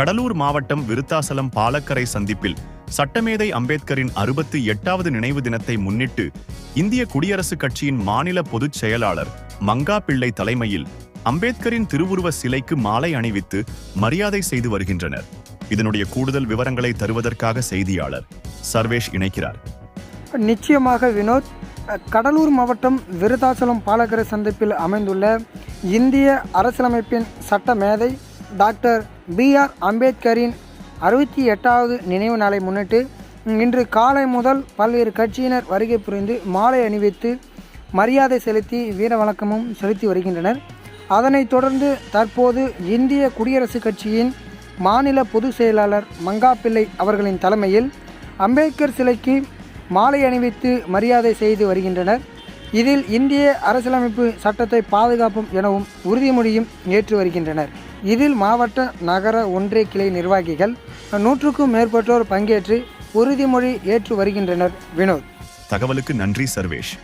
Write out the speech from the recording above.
கடலூர் மாவட்டம் விருத்தாசலம் பாலக்கரை சந்திப்பில் சட்டமேதை அம்பேத்கரின் அறுபத்தி எட்டாவது நினைவு தினத்தை முன்னிட்டு இந்திய குடியரசுக் கட்சியின் மாநில பொதுச் செயலாளர் மங்கா பிள்ளை தலைமையில் அம்பேத்கரின் திருவுருவ சிலைக்கு மாலை அணிவித்து மரியாதை செய்து வருகின்றனர். இதனுடைய கூடுதல் விவரங்களை தருவதற்காக செய்தியாளர் சர்வேஷ் இணைக்கிறார். நிச்சயமாக வினோத் கடலூர் மாவட்டம் விருதாச்சலம் பாலக்கரை சந்திப்பில் அமைந்துள்ள இந்திய அரசியலமைப்பின் சட்ட மேதை டாக்டர் பி ஆர் அம்பேத்கரின் அறுபத்தி எட்டாவது நினைவு நாளை முன்னிட்டு இன்று காலை முதல் பல்வேறு கட்சியினர் வருகை புரிந்து மாலை அணிவித்து மரியாதை செலுத்தி வீர வணக்கமும் செலுத்தி வருகின்றனர். அதனைத் தொடர்ந்து தற்போது இந்திய குடியரசுக் கட்சியின் மாநில பொதுச் செயலாளர் மங்காப்பிள்ளை அவர்களின் தலைமையில் அம்பேத்கர் சிலைக்கு மாலை அணிவித்து மரியாதை செய்து வருகின்றனர். இதில் இந்திய அரசியலமைப்பு சட்டத்தை பாதுகாப்பும் எனவும் உறுதிமொழியும் ஏற்று வருகின்றனர். இதில் மாவட்ட நகர ஒன்றிய கிளை நிர்வாகிகள் நூற்றுக்கும் மேற்பட்டோர் பங்கேற்று உறுதிமொழி ஏற்று வருகின்றனர். வினோத். தகவலுக்கு நன்றி சர்வேஷ்.